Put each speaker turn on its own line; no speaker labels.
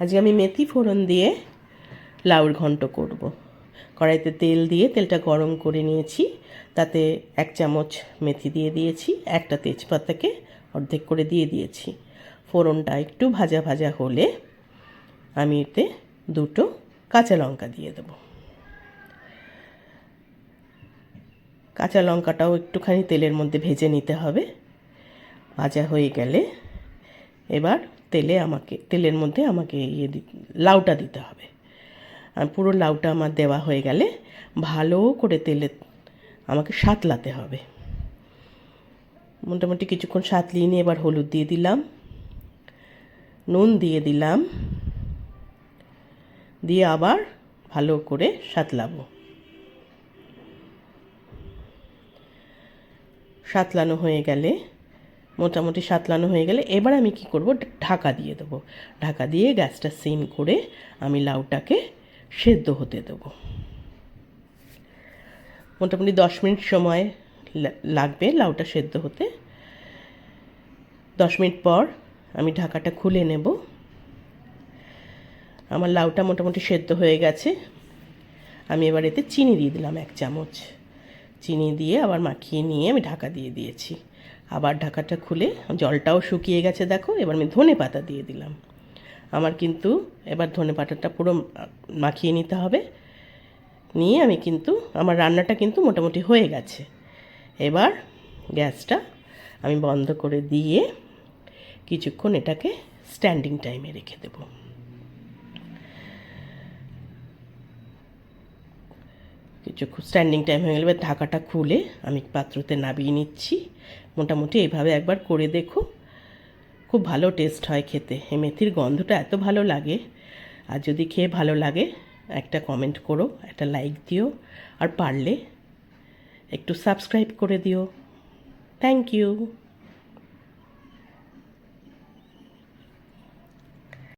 আজকে আমি মেথি ফোড়ন দিয়ে লাউর ঘন্ট করব। কড়াইতে তেল দিয়ে তেলটা গরম করে নিয়েছি। তাতে এক চামচ মেথি দিয়ে দিয়েছি, একটা তেজপাতাকে অর্ধেক করে দিয়ে দিয়েছি। ফোড়নটা একটু ভাজা ভাজা হলে আমি এতে দুটো কাঁচা লঙ্কা দিয়ে দেবো। কাঁচা লঙ্কাটাও একটুখানি তেলের মধ্যে ভেজে নিতে হবে। ভাজা হয়ে গেলে এবার তেলে আমাকে, তেলের মধ্যে আমাকে ইয়ে দি, লাউটা দিতে হবে। পুরো লাউটা আমার দেওয়া হয়ে গেলে ভালো করে তেলে আমাকে সাতলাতে হবে। মোটামুটি কিছুক্ষণ সাতলিয়ে নিয়ে এবার হলুদ দিয়ে দিলাম, নুন দিয়ে দিলাম, দিয়ে আবার ভালো করে সাতলাবো। সাতলানো হয়ে গেলে মোটামুটি সাতলানো হয়ে গেলে এবার আমি কি করব ঢাকা দিয়ে দেবো। ঢাকা দিয়ে গ্যাসটা সিম করে আমি লাউটাকে সেদ্ধ হতে দেবো। মোটামুটি দশ মিনিট সময় লাগবে লাউটা সেদ্ধ হতে। দশ মিনিট পর আমি ঢাকাটা খুলে নেব। আমার লাউটা মোটামুটি সেদ্ধ হয়ে গেছে। আমি এবার এতে চিনি দিয়ে দিলাম এক চামচ। চিনি দিয়ে আবার মাখিয়ে নিয়ে আমি ঢাকা দিয়ে দিয়েছি। আবার ঢাকাটা খুলে জলটাও শুকিয়ে গেছে দেখো, এবার আমি ধনে পাতা দিয়ে দিলাম। আমার কিন্তু এবার ধনে পাতাটা পুরো মাখিয়ে নিতে হবে। নিয়ে আমি কিন্তু, আমার রান্নাটা কিন্তু মোটামুটি হয়ে গেছে। এবার গ্যাসটা আমি বন্ধ করে দিয়ে কিছুক্ষণ এটাকে স্ট্যান্ডিং টাইমে রেখে দেবো। কিছুক্ষণ স্ট্যান্ডিং টাইম হয়ে গেলে ঢাকাটা খুলে আমি পাত্রতে নাবিয়ে নিচ্ছি। মোটামুটি এইভাবে একবার করে দেখো। খুব ভালো টেস্ট হয় খেতে। এই মেথির গন্ধটা এত ভালো লাগে। আর যদি খেয়ে ভালো লাগে, একটা কমেন্ট করো, একটা লাইক দিও। আর পারলে একটু সাবস্ক্রাইব করে দিও। Thank you